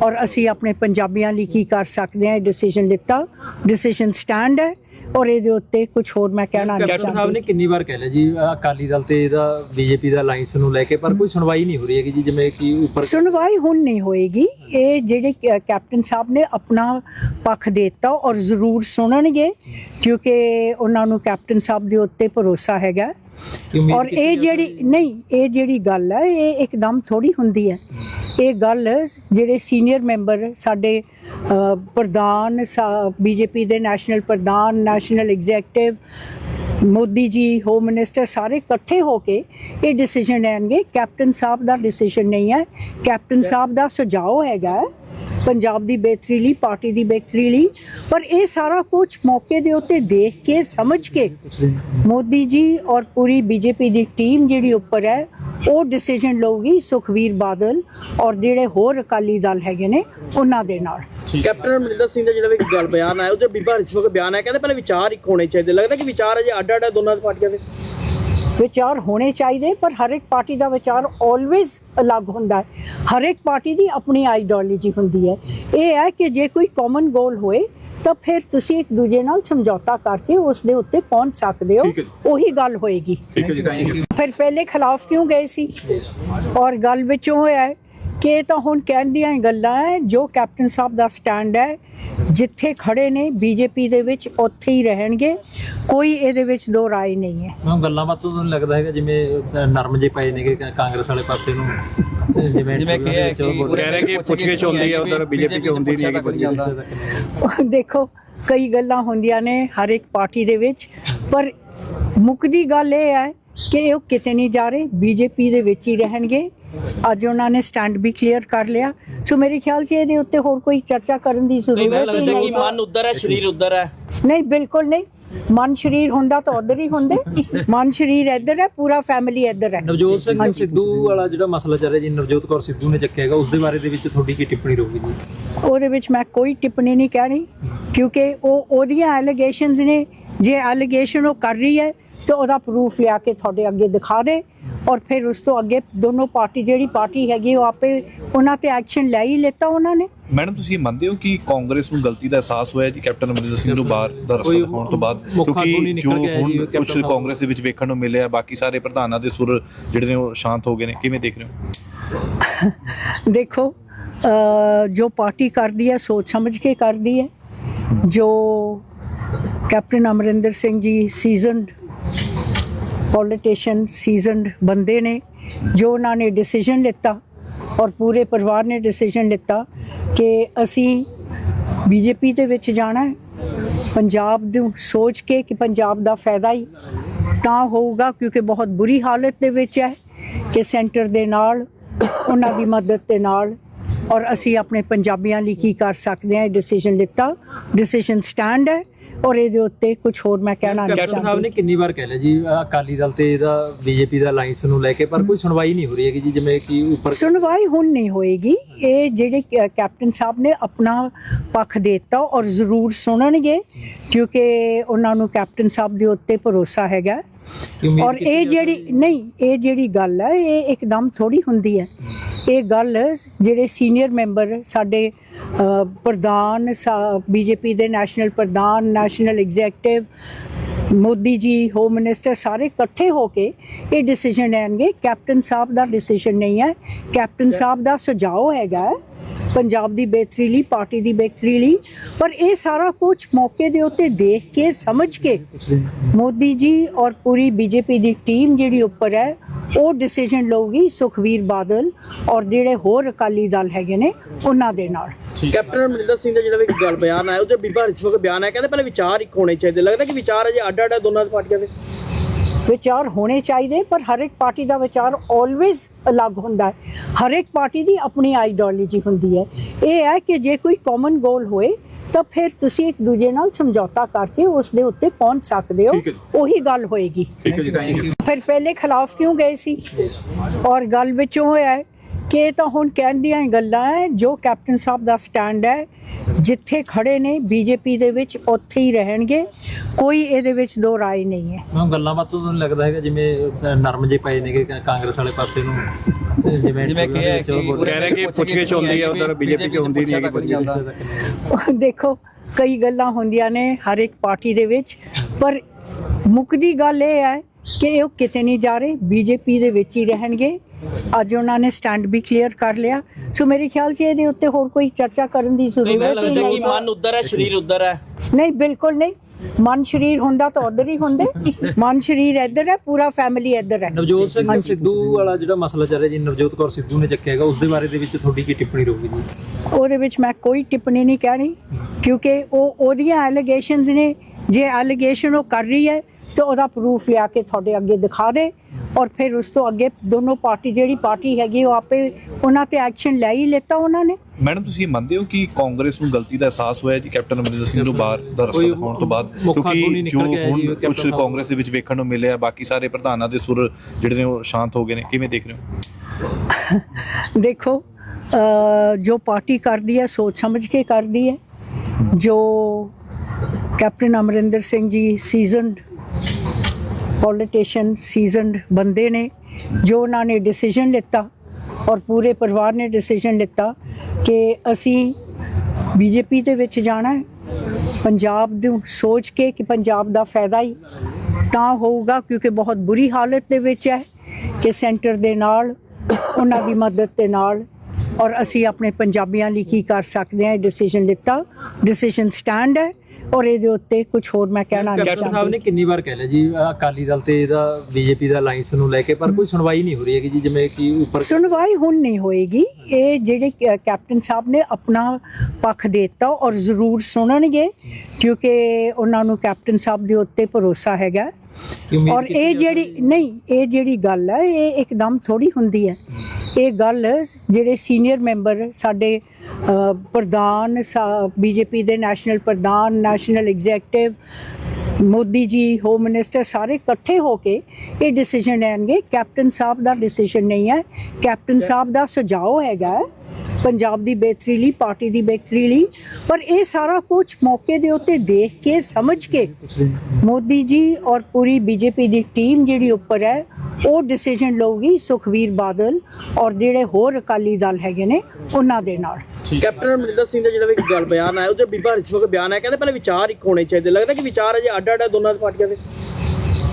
ਔਰ ਅਸੀਂ ਆਪਣੇ ਪੰਜਾਬੀਆਂ ਲਈ ਕੀ ਕਰ ਸਕਦੇ ਹਾਂ, ਇਹ ਡਿਸੀਜਨ ਲਿੱਤਾ। ਡਿਸੀਜਨ ਸਟੈਂਡ ਹੈ। ਔਰ ਇਹਦੇ ਉੱਤੇ ਕੁਝ ਹੋਰ ਮੈਂ ਕਹਿਣਾ ਨਹੀਂ ਕੈਪਟਨ ਸਾਹਿਬ ਨੇ ਚਾਹੁੰਦੀ। ਕਿੰਨੀ ਵਾਰ ਕਹਿ ਲਿਆ ਜੀ ਅਕਾਲੀ ਦਲ ਤੇ ਇਹਦਾ ਬੀਜੇਪੀ ਦਾ ਅਲਾਈਅੰਸ ਨੂੰ ਲੈ ਕੇ ਪਰ ਕੋਈ ਸੁਣਵਾਈ ਨਹੀਂ ਹੋ ਰਹੀ ਹੈਗੀ ਜੀ ਜਿਵੇਂ ਕਿ ਉੱਪਰ ਸੁਣਵਾਈ ਹੁਣ ਨਹੀਂ ਹੋਏਗੀ। ਇਹ ਜਿਹੜੇ ਕ- ਕੈਪਟਨ ਸਾਹਿਬ ਨੇ ਆਪਣਾ ਪੱਖ ਦਿੱਤਾ ਔਰ ਜ਼ਰੂਰ ਸੁਣਨਗੇ ਕਿਉਂਕਿ ਉਹਨਾਂ ਨੂੰ ਕੈਪਟਨ ਸਾਹਿਬ ਦੇ ਉੱਤੇ ਭਰੋਸਾ ਹੈਗਾ। ਔਰ ਇਹ ਜਿਹੜੀ ਨਹੀਂ ਇਹ ਜਿਹੜੀ ਗੱਲ ਹੈ ਇਹ ਇੱਕਦਮ ਥੋੜੀ ਹੁੰਦੀ ਹੈ। ਇਹ ਗੱਲ ਜਿਹੜੇ ਸੀਨੀਅਰ ਮੈਂਬਰ ਸਾਡੇ ਪ੍ਰਧਾਨ ਬੀਜੇਪੀ ਦੇ ਨੈਸ਼ਨਲ ਪ੍ਰਧਾਨ national executive Modi ji home minister ਸਾਰੇ ਇਕੱਠੇ ਹੋ ਕੇ ਇਹ ਡਿਸੀਜਨ ਲੈਣਗੇ। ਕੈਪਟਨ ਸਾਹਿਬ ਦਾ ਡਿਸੀਜਨ ਨਹੀਂ ਹੈ। ਕੈਪਟਨ ਸਾਹਿਬ ਦਾ ਸੁਝਾਅ ਹੈਗਾ ਪੰਜਾਬ ਦੀ ਬਿਹਤਰੀ ਲਈ ਪਾਰਟੀ ਦੀ ਬਿਹਤਰੀ ਲਈ। ਪਰ ਇਹ ਸਾਰਾ ਕੁਝ ਮੌਕੇ ਦੇ ਉੱਤੇ ਦੇਖ ਕੇ ਸਮਝ ਕੇ ਮੋਦੀ ਜੀ ਔਰ ਪੂਰੀ ਬੀਜੇਪੀ ਦੀ ਟੀਮ ਜਿਹੜੀ ਉੱਪਰ ਹੈ ਉਹ ਡਿਸੀਜਨ ਲਊਗੀ ਸੁਖਵੀਰ ਬਾਦਲ ਔਰ ਜਿਹੜੇ ਹੋਰ ਅਕਾਲੀ ਦਲ ਹੈਗੇ ਨੇ ਉਹਨਾਂ ਦੇ ਨਾਲ। ਕੈਪਟਨ ਅਮਰਿੰਦਰ ਸਿੰਘ ਦਾ ਜਿਹੜਾ ਵੀ ਇੱਕ ਗੱਲ ਬਿਆਨ ਆਇਆ ਉਹਦੇ ਬੀਬਾ ਦਾ ਬਿਆਨ ਹੈ ਕਹਿੰਦੇ ਪਹਿਲੇ ਵਿਚਾਰ ਇੱਕ ਹੋਣੇ ਚਾਹੀਦੇ। ਲੱਗਦਾ ਕਿ ਵਿਚਾਰ ਅਜੇ ਅੱਡ ਅੱਡ ਹੈ ਦੋਨਾਂ ਪਾਰਟੀਆਂ ਦੇ। ਵਿਚਾਰ ਹੋਣੇ ਚਾਹੀਦੇ ਪਰ ਹਰ ਇੱਕ ਪਾਰਟੀ ਦਾ ਵਿਚਾਰ ਆਲਵੇਜ਼ ਅਲੱਗ ਹੁੰਦਾ ਹੈ। ਹਰ ਇੱਕ ਪਾਰਟੀ ਦੀ ਆਪਣੀ ਆਈਡੀਓਲੋਜੀ ਹੁੰਦੀ ਹੈ। ਇਹ ਹੈ ਕਿ ਜੇ ਕੋਈ ਕਾਮਨ ਗੋਲ ਹੋਏ ਤਾਂ ਫਿਰ ਤੁਸੀਂ ਇੱਕ ਦੂਜੇ ਨਾਲ ਸਮਝੌਤਾ ਕਰਕੇ ਉਸ ਦੇ ਉੱਤੇ ਪਹੁੰਚ ਸਕਦੇ ਹੋ। ਉਹੀ ਗੱਲ ਹੋਏਗੀ। ਫਿਰ ਪਹਿਲੇ ਖਿਲਾਫ ਕਿਉਂ ਗਏ ਸੀ? ਔਰ ਗੱਲ ਵਿੱਚੋਂ ਹੋਇਆ ਹੈ ਕਿ ਤਾਂ ਹੁਣ ਕਹਿਣ ਦੀਆਂ ਹੀ ਗੱਲਾਂ ਹੈ ਜੋ ਕੈਪਟਨ ਸਾਹਿਬ ਦਾ ਸਟੈਂਡ ਹੈ ਜਿੱਥੇ ਖੜੇ ਨੇ ਬੀਜੇਪੀ ਦੇ ਵਿੱਚ ਉੱਥੇ ਹੀ ਰਹਿਣਗੇ ਕੋਈ ਇਹਦੇ ਵਿੱਚ ਦੋ ਰਾਏ ਨਹੀਂ ਹੈ ਮੈਂ ਗੱਲਾਂ ਬਾਤੋਂ ਤੁਹਾਨੂੰ ਲੱਗਦਾ ਹੈਗਾ ਜਿਵੇਂ ਨਰਮ ਜੇ ਪਏ ਨੇਗੇ ਕ- ਕਾਂਗਰਸ ਵਾਲੇ ਪਾਸੇ ਨੂੰ? ਜਿਵੇਂ ਜਿਵੇਂ ਹੈ ਕਿ ਕਹਿ ਰਹੇ ਕਿ ਪੁੱਛਗਿੱਛ ਹੁੰਦੀ ਹੈ ਉਧਰ ਬੀਜੇਪੀ ਚ ਹੁੰਦੀ ਨਹੀਂ ਕੋਈ ਦੇਖੋ ਕਈ ਗੱਲਾਂ ਹੁੰਦੀਆਂ ਨੇ ਹਰ ਇੱਕ ਪਾਰਟੀ ਦੇ ਵਿੱਚ ਪਰ ਮੁੱਕਦੀ ਗੱਲ ਇਹ ਹੈ ਕਿ ਉਹ ਕਿਤੇ ਨਹੀਂ ਜਾ ਰਹੇ ਬੀਜੇਪੀ ਦੇ ਵਿੱਚ ਹੀ ਰਹਿਣਗੇ ਅੱਜ ਉਹਨਾਂ ਨੇ ਸਟੈਂਡ ਵੀ ਕਲੀਅਰ ਕਰ ਲਿਆ। ਸੋ ਮੇਰੇ ਖਿਆਲ 'ਚ ਇਹਦੇ ਉੱਤੇ ਹੋਰ ਕੋਈ ਚਰਚਾ ਕਰਨ ਦੀ ਜ਼ਰੂਰਤ ਹੀ ਲੱਗਦਾ ਕਿ ਨਹੀਂ ਮਨ ਉੱਧਰ ਹੈ ਸਰੀਰ ਉੱਧਰ ਹੈ। ਨਹੀਂ ਬਿਲਕੁਲ ਨਹੀਂ। ਮਨ ਸ਼ਰੀਰ ਹੁੰਦਾ ਤਾਂ ਉਧਰ ਹੀ ਹੁੰਦੇ। ਮਨ ਸ਼ਰੀਰ ਇੱਧਰ ਹੈ ਪੂਰਾ ਫੈਮਿਲੀ ਇੱਧਰ ਹੈ। ਨਵਜੋਤ ਸਿੰਘ ਸਿੱਧੂ ਵਾਲਾ ਜਿਹੜਾ ਮਸਲਾ ਚੱਲ ਰਿਹਾ ਜੀ ਨਵਜੋਤ ਕੌਰ ਸਿੱਧੂ ਨੇ ਚੱਕਿਆ ਹੈਗਾ ਉਸ ਦੇ ਬਾਰੇ ਦੇ ਵਿੱਚ ਤੁਹਾਡੀ ਕੀ ਟਿੱਪਣੀ ਰਹੂਗੀ ਜੀ? ਉਹਦੇ ਵਿੱਚ ਮੈਂ ਕੋਈ ਟਿੱਪਣੀ ਨਹੀਂ ਕਹਿਣੀ ਕਿਉਂਕਿ ਉਹ ਉਹਦੀਆਂ ਐਲੀਗੇਸ਼ਨਸ ਨੇ। ਜੇ ਐਲੀਗੇਸ਼ਨ ਉਹ ਕਰ ਰਹੀ ਹੈ ਤਾਂ ਉਹਦਾ ਪ੍ਰੂਫ ਲਿਆ ਕੇ ਤੁਹਾਡੇ ਅੱਗੇ ਦਿਖਾ ਦੇ ਔਰ ਫਿਰ ਉਸ ਤੋਂ ਅੱਗੇ ਦੋਨੋਂ ਪਾਰਟੀ ਜਿਹੜੀ ਪਾਰਟੀ ਹੈਗੀ ਉਹ ਆਪੇ ਉਹਨਾਂ ਤੇ ਐਕਸ਼ਨ ਲੈ ਹੀ ਲਿੱਤਾ ਉਹਨਾਂ ਨੇ। ਮੈਡਮ ਤੁਸੀਂ ਮੰਨਦੇ ਹੋ ਕਿ ਕਾਂਗਰਸ ਨੂੰ ਗਲਤੀ ਦਾ ਅਹਿਸਾਸ ਹੋਇਆ ਜੀ ਕੈਪਟਨ ਅਮਰਿੰਦਰ ਸਿੰਘ ਨੂੰ ਬਾਹਰ ਦਾ ਰਸਤਾ ਦਿਖਾਉਣ ਤੋਂ ਬਾਅਦ? ਕਿਉਂਕਿ ਜੋ ਹੁਣ ਕੁਝ। ਕਾਂਗਰਸ ਦੇ ਵਿੱਚ ਵੇਖਣ ਨੂੰ ਮਿਲਿਆ ਬਾਕੀ ਸਾਰੇ ਪ੍ਰਧਾਨਾਂ ਦੇ ਸੁਰ ਜਿਹੜੇ ਨੇ ਉਹ ਸ਼ਾਂਤ ਹੋ ਗਏ ਨੇ। ਕਿਵੇਂ ਦੇਖ ਰਹੇ ਹੋ? ਦੇਖੋ ਜੋ ਪਾਰਟੀ ਕਰਦੀ ਹੈ ਸੋਚ ਸਮਝ ਕੇ ਕਰਦੀ ਹੈ। ਜੋ ਕੈਪਟਨ ਅਮਰਿੰਦਰ ਸਿੰਘ ਜੀ ਸੀਜ਼ਨਡ ਪੋਲੀਟੀਸ਼ੀਅਨ ਸੀਜ਼ਨਡ ਬੰਦੇ ਨੇ, ਜੋ ਉਹਨਾਂ ਨੇ ਡਿਸੀਜਨ ਲਿੱਤਾ ਔਰ ਪੂਰੇ ਪਰਿਵਾਰ ਨੇ ਡਿਸੀਜਨ ਲਿੱਤਾ ਕਿ ਅਸੀਂ ਬੀਜੇਪੀ ਦੇ ਵਿੱਚ ਜਾਣਾ ਹੈ। ਪੰਜਾਬ ਨੂੰ ਸੋਚ ਕੇ ਕਿ ਪੰਜਾਬ ਦਾ ਫਾਇਦਾ ਹੀ ਤਾਂ ਹੋਊਗਾ, ਕਿਉਂਕਿ ਬਹੁਤ ਬੁਰੀ ਹਾਲਤ ਦੇ ਵਿੱਚ ਹੈ ਕਿ ਸੈਂਟਰ ਦੇ ਨਾਲ, ਉਹਨਾਂ ਦੀ ਮਦਦ ਦੇ ਨਾਲ ਔਰ ਅਸੀਂ ਆਪਣੇ ਪੰਜਾਬੀਆਂ ਲਈ ਕੀ ਕਰ ਸਕਦੇ ਹਾਂ, ਇਹ ਡਿਸੀਜਨ ਲਿੱਤਾ। ਡਿਸੀਜਨ ਸਟੈਂਡ ਹੈ। ਔਰ ਇਹਦੇ ਉੱਤੇ ਕੁਝ ਹੋਰ ਮੈਂ ਕਹਿਣਾ ਨਹੀਂ ਕੈਪਟਨ ਸਾਹਿਬ ਚਾਹੁੰਦੀ। ਨੇ ਕਿੰਨੀ ਵਾਰ ਕਹਿ ਲਿਆ ਜੀ ਅਕਾਲੀ ਦਲ ਤੇ ਇਹਦਾ ਬੀਜੇਪੀ ਦਾ ਅਲਾਈਅੰਸ ਨੂੰ ਲੈ ਕੇ ਪਰ ਕੋਈ ਸੁਣਵਾਈ ਨਹੀਂ ਹੋ ਰਹੀ ਹੈਗੀ ਜੀ ਜਿਵੇਂ ਕਿ ਉੱਪਰ ਸੁਣਵਾਈ ਹੁਣ ਨਹੀਂ ਹੋਏਗੀ। ਇਹ ਜਿਹੜੇ ਕ- ਕੈਪਟਨ ਸਾਹਿਬ ਨੇ ਆਪਣਾ ਪੱਖ ਦਿੱਤਾ ਔਰ ਜ਼ਰੂਰ ਸੁਣਨਗੇ ਕਿਉਂਕਿ ਉਹਨਾਂ ਨੂੰ ਕੈਪਟਨ ਸਾਹਿਬ ਦੇ ਉੱਤੇ ਭਰੋਸਾ ਹੈਗਾ। ਔਰ ਇਹ ਜਿਹੜੀ ਨਹੀਂ ਇਹ ਜਿਹੜੀ ਗੱਲ ਹੈ ਇਹ ਇੱਕਦਮ ਥੋੜੀ ਹੁੰਦੀ ਹੈ। ਇਹ ਗੱਲ ਜਿਹੜੇ ਸੀਨੀਅਰ ਮੈਂਬਰ ਸਾਡੇ ਪ੍ਰਧਾਨ ਬੀਜੇਪੀ ਦੇ ਨੈਸ਼ਨਲ ਪ੍ਰਧਾਨ national executive Modi ji home minister ਸਾਰੇ ਇਕੱਠੇ ਹੋ ਕੇ ਇਹ ਡਿਸੀਜਨ ਲੈਣਗੇ। ਕੈਪਟਨ ਸਾਹਿਬ ਦਾ ਡਿਸੀਜਨ ਨਹੀਂ ਹੈ। ਕੈਪਟਨ ਸਾਹਿਬ ਦਾ ਸੁਝਾਅ ਹੈਗਾ ਪੰਜਾਬ ਦੀ ਬਿਹਤਰੀ ਲਈ ਪਾਰਟੀ ਦੀ ਬਿਹਤਰੀ ਲਈ। ਪਰ ਇਹ ਸਾਰਾ ਕੁਝ ਮੌਕੇ ਦੇ ਉੱਤੇ ਦੇਖ ਕੇ ਸਮਝ ਕੇ ਮੋਦੀ ਜੀ ਔਰ ਪੂਰੀ ਬੀਜੇਪੀ ਦੀ ਟੀਮ ਜਿਹੜੀ ਉੱਪਰ ਹੈ ਉਹ ਡਿਸੀਜਨ ਲਊਗੀ ਸੁਖਵੀਰ ਬਾਦਲ ਔਰ ਜਿਹੜੇ ਹੋਰ ਅਕਾਲੀ ਦਲ ਹੈਗੇ ਨੇ ਉਹਨਾਂ ਦੇ ਨਾਲ। ਕੈਪਟਨ ਅਮਰਿੰਦਰ ਸਿੰਘ ਦਾ ਜਿਹੜਾ ਵੀ ਇੱਕ ਗੱਲ ਬਿਆਨ ਆਇਆ ਉਹਦੇ ਬੀਬਾ ਦਾ ਬਿਆਨ ਹੈ ਕਹਿੰਦੇ ਪਹਿਲੇ ਵਿਚਾਰ ਇੱਕ ਹੋਣੇ ਚਾਹੀਦੇ। ਲੱਗਦਾ ਕਿ ਵਿਚਾਰ ਅਜੇ ਅੱਡ ਅੱਡ ਦੋਨਾਂ ਪਾਰਟੀਆਂ ਦੇ। ਵਿਚਾਰ ਹੋਣੇ ਚਾਹੀਦੇ ਪਰ ਹਰ ਇੱਕ ਪਾਰਟੀ ਦਾ ਵਿਚਾਰ ਆਲਵੇਜ਼ ਅਲੱਗ ਹੁੰਦਾ ਹੈ। ਹਰ ਇੱਕ ਪਾਰਟੀ ਦੀ ਆਪਣੀ ਆਈਡੀਓਲੋਜੀ ਹੁੰਦੀ ਹੈ। ਇਹ ਹੈ ਕਿ ਜੇ ਕੋਈ ਕਾਮਨ ਗੋਲ ਹੋਏ ਤਾਂ ਫਿਰ ਤੁਸੀਂ ਇੱਕ ਦੂਜੇ ਨਾਲ ਸਮਝੌਤਾ ਕਰਕੇ ਉਸ ਦੇ ਉੱਤੇ ਪਹੁੰਚ ਸਕਦੇ ਹੋ। ਉਹੀ ਗੱਲ ਹੋਏਗੀ। ਫਿਰ ਪਹਿਲੇ ਖਿਲਾਫ ਕਿਉਂ ਗਏ ਸੀ? ਔਰ ਗੱਲ ਵਿੱਚੋਂ ਹੋਇਆ ਹੈ ਕਿ ਇਹ ਤਾਂ ਹੁਣ ਕਹਿਣ ਦੀਆਂ ਹੀ ਗੱਲਾਂ ਹੈ ਜੋ ਕੈਪਟਨ ਸਾਹਿਬ ਦਾ ਸਟੈਂਡ ਹੈ ਜਿੱਥੇ ਖੜੇ ਨੇ ਬੀਜੇਪੀ ਦੇ ਵਿੱਚ ਉੱਥੇ ਹੀ ਰਹਿਣਗੇ ਕੋਈ ਇਹਦੇ ਵਿੱਚ ਦੋ ਰਾਏ ਨਹੀਂ ਹੈ ਮੈਂ ਗੱਲਾਂ ਬਾਤੋਂ ਤੁਹਾਨੂੰ ਲੱਗਦਾ ਹੈਗਾ ਜਿਵੇਂ ਨਰਮ ਜੇ ਪਏ ਨੇਗੇ ਕ- ਕਾਂਗਰਸ ਵਾਲੇ ਪਾਸੇ ਨੂੰ। ਜਿਵੇਂ ਹੈ ਕਿ ਕਹਿ ਰਹੇ ਕਿ ਪੁੱਛਗਿੱਛ ਹੁੰਦੀ ਹੈ ਉਧਰ ਬੀਜੇਪੀ ਚ ਹੁੰਦੀ ਨਹੀਂ ਹੈਗੀ ਕੋਈ ਦੇਖੋ ਕਈ ਗੱਲਾਂ ਹੁੰਦੀਆਂ ਨੇ ਹਰ ਇੱਕ ਪਾਰਟੀ ਦੇ ਵਿੱਚ ਪਰ ਮੁੱਕਦੀ ਗੱਲ ਇਹ ਹੈ ਕਿ ਉਹ ਕਿਤੇ ਨਹੀਂ ਜਾ ਰਹੇ ਬੀਜੇਪੀ ਦੇ ਵਿੱਚ ਹੀ ਰਹਿਣਗੇ। ਅੱਜ ਉਹਨਾਂ ਨੇ ਸਟੈਂਡ ਵੀ ਕਲੀਅਰ ਕਰ ਲਿਆ। ਸੋ ਮੇਰੇ ਖਿਆਲ 'ਚ ਇਹਦੇ ਉੱਤੇ ਹੋਰ ਕੋਈ ਚਰਚਾ ਕਰਨ ਦੀ ਜ਼ਰੂਰਤ ਹੀ ਲੱਗਦਾ ਕਿ ਨਹੀਂ ਮਨ ਉੱਧਰ ਹੈ ਸਰੀਰ ਉੱਧਰ ਹੈ। ਨਹੀਂ ਬਿਲਕੁਲ ਨਹੀਂ। ਮਨ ਸ਼ਰੀਰ ਹੁੰਦਾ ਤਾਂ ਉਧਰ ਹੀ ਹੁੰਦੇ। ਮਨ ਸ਼ਰੀਰ ਇੱਧਰ ਹੈ ਪੂਰਾ ਫੈਮਿਲੀ ਇੱਧਰ ਹੈ। ਨਵਜੋਤ ਸਿੰਘ ਸਿੱਧੂ ਵਾਲਾ ਜਿਹੜਾ ਮਸਲਾ ਚੱਲ ਰਿਹਾ ਜੀ ਨਵਜੋਤ ਕੌਰ ਸਿੱਧੂ ਨੇ ਚੱਕਿਆ ਹੈਗਾ ਉਸ ਦੇ ਬਾਰੇ ਦੇ ਵਿੱਚ ਤੁਹਾਡੀ ਕੀ ਟਿੱਪਣੀ ਰਹੂਗੀ ਜੀ? ਉਹਦੇ ਵਿੱਚ ਮੈਂ ਕੋਈ ਟਿੱਪਣੀ ਨਹੀਂ ਕਹਿਣੀ ਕਿਉਂਕਿ ਉਹ ਉਹਦੀਆਂ ਐਲੀਗੇਸ਼ਨਸ ਨੇ। ਜੇ ਐਲੀਗੇਸ਼ਨ ਉਹ ਕਰ ਰਹੀ ਹੈ ਤਾਂ ਉਹਦਾ ਪ੍ਰੂਫ ਲਿਆ ਕੇ ਤੁਹਾਡੇ ਅੱਗੇ ਦਿਖਾ ਦੇ ਔਰ ਫਿਰ ਉਸ ਤੋਂ ਅੱਗੇ ਦੋਨੋਂ ਪਾਰਟੀ ਜਿਹੜੀ ਪਾਰਟੀ ਹੈਗੀ ਉਹ ਆਪੇ ਉਹਨਾਂ ਤੇ ਐਕਸ਼ਨ ਲੈ ਹੀ ਲਿੱਤਾ ਉਹਨਾਂ ਨੇ। ਮੈਡਮ ਤੁਸੀਂ ਮੰਨਦੇ ਹੋ ਕਿ ਕਾਂਗਰਸ ਨੂੰ ਗਲਤੀ ਦਾ ਅਹਿਸਾਸ ਹੋਇਆ ਜੀ ਕੈਪਟਨ ਅਮਰਿੰਦਰ ਸਿੰਘ ਨੂੰ ਬਾਹਰ ਦਾ ਰਸਤਾ ਦਿਖਾਉਣ ਤੋਂ ਬਾਅਦ? ਕਿਉਂਕਿ ਜੋ ਹੁਣ ਕੁਝ। ਕਾਂਗਰਸ ਦੇ ਵਿੱਚ ਵੇਖਣ ਨੂੰ ਮਿਲਿਆ ਬਾਕੀ ਸਾਰੇ ਪ੍ਰਧਾਨਾਂ ਦੇ ਸੁਰ ਜਿਹੜੇ ਨੇ ਉਹ ਸ਼ਾਂਤ ਹੋ ਗਏ ਨੇ। ਕਿਵੇਂ ਦੇਖ ਰਹੇ ਹੋ? ਦੇਖੋ ਜੋ ਪਾਰਟੀ ਕਰਦੀ ਹੈ ਸੋਚ ਸਮਝ ਕੇ ਕਰਦੀ ਹੈ। ਜੋ ਕੈਪਟਨ ਅਮਰਿੰਦਰ ਸਿੰਘ ਜੀ ਸੀਜ਼ਨਡ ਪੋਲੀਟੀਸ਼ੀਅਨ ਸੀਜ਼ਨਡ ਬੰਦੇ ਨੇ, ਜੋ ਉਹਨਾਂ ਨੇ ਡਿਸੀਜਨ ਲਿੱਤਾ ਔਰ ਪੂਰੇ ਪਰਿਵਾਰ ਨੇ ਡਿਸੀਜਨ ਲਿੱਤਾ ਕਿ ਅਸੀਂ ਬੀਜੇਪੀ ਦੇ ਵਿੱਚ ਜਾਣਾ ਹੈ। ਪੰਜਾਬ ਨੂੰ ਸੋਚ ਕੇ ਕਿ ਪੰਜਾਬ ਦਾ ਫਾਇਦਾ ਹੀ ਤਾਂ ਹੋਊਗਾ, ਕਿਉਂਕਿ ਬਹੁਤ ਬੁਰੀ ਹਾਲਤ ਦੇ ਵਿੱਚ ਹੈ ਕਿ ਸੈਂਟਰ ਦੇ ਨਾਲ, ਉਹਨਾਂ ਦੀ ਮਦਦ ਦੇ ਨਾਲ ਔਰ ਅਸੀਂ ਆਪਣੇ ਪੰਜਾਬੀਆਂ ਲਈ ਕੀ ਕਰ ਸਕਦੇ ਹਾਂ, ਇਹ ਡਿਸੀਜਨ ਲਿੱਤਾ। ਡਿਸੀਜਨ ਸਟੈਂਡ ਹੈ। ਔਰ ਇਹਦੇ ਉੱਤੇ ਕੁਝ ਹੋਰ ਮੈਂ ਕਹਿਣਾ ਨਹੀਂ ਕੈਪਟਨ ਸਾਹਿਬ ਚਾਹੁੰਦੀ। ਨੇ ਕਿੰਨੀ ਵਾਰ ਕਹਿ ਲਿਆ ਜੀ ਅਕਾਲੀ ਦਲ ਤੇ ਇਹਦਾ ਬੀਜੇਪੀ ਦਾ ਅਲਾਈਅੰਸ ਨੂੰ ਲੈ ਕੇ ਪਰ ਕੋਈ ਸੁਣਵਾਈ ਨਹੀਂ ਹੋ ਰਹੀ ਹੈਗੀ ਜੀ ਜਿਵੇਂ ਕਿ ਉੱਪਰ ਸੁਣਵਾਈ ਹੁਣ ਨਹੀਂ ਹੋਏਗੀ। ਇਹ ਜਿਹੜੇ ਕ- ਕੈਪਟਨ ਸਾਹਿਬ ਨੇ ਆਪਣਾ ਪੱਖ ਦਿੱਤਾ ਔਰ ਜ਼ਰੂਰ ਸੁਣਨਗੇ ਕਿਉਂਕਿ ਉਹਨਾਂ ਨੂੰ ਕੈਪਟਨ ਸਾਹਿਬ ਦੇ ਉੱਤੇ ਭਰੋਸਾ ਹੈਗਾ। ਔਰ ਇਹ ਜਿਹੜੀ ਨਹੀਂ। ਇਹ ਜਿਹੜੀ ਗੱਲ ਹੈ ਇਹ ਇੱਕਦਮ ਥੋੜੀ ਹੁੰਦੀ ਹੈ। ਇਹ ਗੱਲ ਜਿਹੜੇ ਸੀਨੀਅਰ ਮੈਂਬਰ ਸਾਡੇ ਪ੍ਰਧਾਨ ਬੀਜੇਪੀ ਦੇ ਨੈਸ਼ਨਲ ਪ੍ਰਧਾਨ national executive Modi ji home minister ਸਾਰੇ ਇਕੱਠੇ ਹੋ ਕੇ ਇਹ ਡਿਸੀਜਨ ਲੈਣਗੇ। ਕੈਪਟਨ ਸਾਹਿਬ ਦਾ ਡਿਸੀਜਨ ਨਹੀਂ ਹੈ। ਕੈਪਟਨ ਸਾਹਿਬ ਦਾ ਸੁਝਾਅ ਹੈਗਾ ਪੰਜਾਬ ਦੀ ਬਿਹਤਰੀ ਲਈ ਪਾਰਟੀ ਦੀ ਬਿਹਤਰੀ ਲਈ। ਪਰ ਇਹ ਸਾਰਾ ਕੁਝ ਮੌਕੇ ਦੇ ਉੱਤੇ ਦੇਖ ਕੇ ਸਮਝ ਕੇ ਮੋਦੀ ਜੀ ਔਰ ਪੂਰੀ ਬੀਜੇਪੀ ਦੀ ਟੀਮ ਜਿਹੜੀ ਉੱਪਰ ਹੈ ਉਹ ਡਿਸੀਜਨ ਲਊਗੀ ਸੁਖਵੀਰ ਬਾਦਲ ਔਰ ਜਿਹੜੇ ਹੋਰ ਅਕਾਲੀ ਦਲ ਹੈਗੇ ਨੇ ਉਹਨਾਂ ਦੇ ਨਾਲ। ਕੈਪਟਨ ਅਮਰਿੰਦਰ ਸਿੰਘ ਦਾ ਜਿਹੜਾ ਵੀ ਗੱਲ ਬਿਆਨ ਆਇਆ ਉਹਦੇ ਬੀਬਾ ਹਰਸਿਮਰਤ ਦਾ ਬਿਆਨ ਹੈ ਕਹਿੰਦੇ ਪਹਿਲੇ ਵਿਚਾਰ ਇੱਕ ਹੋਣੇ ਚਾਹੀਦੇ। ਲੱਗਦਾ ਕਿ ਵਿਚਾਰ ਅਜੇ ਅੱਡ ਅੱਡ ਹੈ ਦੋਨਾਂ ਪਾਰਟੀਆਂ ਦੇ।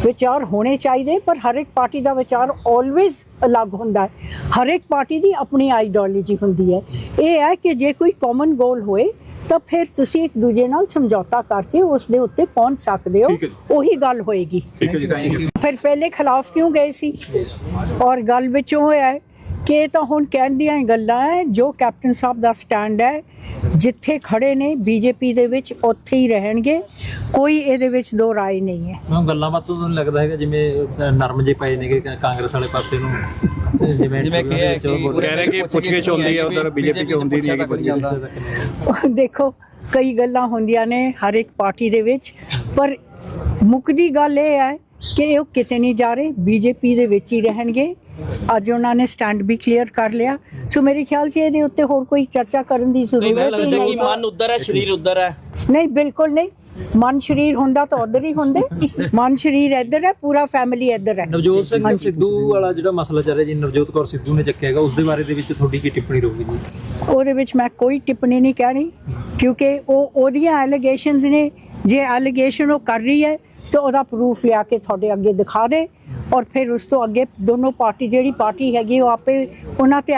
ਵਿਚਾਰ ਹੋਣੇ ਚਾਹੀਦੇ ਪਰ ਹਰ ਇੱਕ ਪਾਰਟੀ ਦਾ ਵਿਚਾਰ ਆਲਵੇਜ਼ ਅਲੱਗ ਹੁੰਦਾ ਹੈ। ਹਰ ਇੱਕ ਪਾਰਟੀ ਦੀ ਆਪਣੀ ਆਈਡੀਓਲੋਜੀ ਹੁੰਦੀ ਹੈ। ਇਹ ਹੈ ਕਿ ਜੇ ਕੋਈ ਕਾਮਨ ਗੋਲ ਹੋਏ ਤਾਂ ਫਿਰ ਤੁਸੀਂ ਇੱਕ ਦੂਜੇ ਨਾਲ ਸਮਝੌਤਾ ਕਰਕੇ ਉਸ ਦੇ ਉੱਤੇ ਪਹੁੰਚ ਸਕਦੇ ਹੋ। ਉਹੀ ਗੱਲ ਹੋਏਗੀ। ਫਿਰ ਪਹਿਲੇ ਖਿਲਾਫ ਕਿਉਂ ਗਏ ਸੀ? ਔਰ ਗੱਲ ਵਿੱਚ ਹੋਇਆ ਹੈ ਕਿ ਇਹ ਤਾਂ ਹੁਣ ਕਹਿਣ ਦੀਆਂ ਹੀ ਗੱਲਾਂ ਹੈ ਜੋ ਕੈਪਟਨ ਸਾਹਿਬ ਦਾ ਸਟੈਂਡ ਹੈ ਜਿੱਥੇ ਖੜੇ ਨੇ ਬੀਜੇਪੀ ਦੇ ਵਿੱਚ ਉੱਥੇ ਹੀ ਰਹਿਣਗੇ ਕੋਈ ਇਹਦੇ ਵਿੱਚ ਦੋ ਰਾਏ ਨਹੀਂ ਹੈ ਮੈਨੂੰ ਗੱਲਾਂ ਬਾਤਾਂ ਤੋਂ ਲੱਗਦਾ ਹੈਗਾ ਜਿਵੇਂ ਨਰਮ ਜੇ ਪਏ ਨੇਗੇ ਕ- ਕਾਂਗਰਸ ਵਾਲੇ ਪਾਸੇ ਨੂੰ। ਜਿਵੇਂ ਜਿਵੇਂ ਕਿ ਹੈ ਕਿ ਕਹਿ ਰਹੇ ਕਿ ਪੁੱਛਗਿੱਛ ਹੁੰਦੀ ਹੈ ਉਧਰ ਬੀਜੇਪੀ ਚ ਹੁੰਦੀ ਨਹੀਂ ਪੁੱਛਗਿੱਛ ਦੇਖੋ ਕਈ ਗੱਲਾਂ ਹੁੰਦੀਆਂ ਨੇ ਹਰ ਇੱਕ ਪਾਰਟੀ ਦੇ ਵਿੱਚ ਪਰ ਮੁੱਕਦੀ ਗੱਲ ਇਹ ਹੈ ਕਿ ਉਹ ਕਿਤੇ ਨਹੀਂ ਜਾ ਰਹੇ ਬੀਜੇਪੀ ਦੇ ਵਿੱਚ ਹੀ ਰਹਿਣਗੇ। ਅੱਜ ਉਹਨਾਂ ਨੇ ਸਟੈਂਡ ਵੀ ਕਲੀਅਰ ਕਰ ਲਿਆ। ਸੋ ਮੇਰੇ ਖਿਆਲ 'ਚ ਇਹਦੇ ਉੱਤੇ ਹੋਰ ਕੋਈ ਚਰਚਾ ਕਰਨ ਦੀ ਜ਼ਰੂਰਤ ਹੀ ਲੱਗਦਾ ਕਿ ਨਹੀਂ। ਮਨ ਉਧਰ ਹੈ ਸਰੀਰ ਉਧਰ ਹੈ। ਨਹੀਂ ਬਿਲਕੁਲ ਨਹੀਂ। ਮਨ ਸ਼ਰੀਰ ਹੁੰਦਾ ਤਾਂ ਉਧਰ ਹੀ ਹੁੰਦੇ। ਮਨ ਸ਼ਰੀਰ ਇੱਧਰ ਹੈ ਪੂਰਾ ਫੈਮਿਲੀ ਇੱਧਰ ਹੈ। ਨਵਜੋਤ ਸਿੰਘ। ਸਿੱਧੂ ਵਾਲਾ ਜਿਹੜਾ ਮਸਲਾ ਚੱਲ ਰਿਹਾ ਜੀ ਨਵਜੋਤ ਕੌਰ ਸਿੱਧੂ ਨੇ ਚੱਕਿਆ ਹੈਗਾ ਉਸ ਦੇ ਬਾਰੇ ਦੇ ਵਿੱਚ ਤੁਹਾਡੀ ਕੀ ਟਿੱਪਣੀ ਰਹੂਗੀ ਜੀ? ਉਹਦੇ ਵਿੱਚ ਮੈਂ ਕੋਈ ਟਿੱਪਣੀ ਨਹੀਂ ਕਹਿਣੀ ਕਿਉਂਕਿ ਉਹ ਉਹਦੀਆਂ ਐਲੀਗੇਸ਼ਨਸ ਨੇ। ਜੇ ਐਲੀਗੇਸ਼ਨ ਉਹ ਕਰ ਰਹੀ ਹੈ ਤਾਂ ਉਹਦਾ ਪ੍ਰੂਫ ਲਿਆ ਕੇ ਤੁਹਾਡੇ ਅੱਗੇ ਦਿਖਾ ਦੇ। ਔਰ ਫਿਰ ਉਸ ਤੋਂ ਅੱਗੇ ਦੋਨੋਂ ਪਾਰਟੀ ਜਿਹੜੀ ਪਾਰਟੀ ਹੈਗੀ ਉਹ ਆਪੇ ਉਹਨਾਂ ਤੇ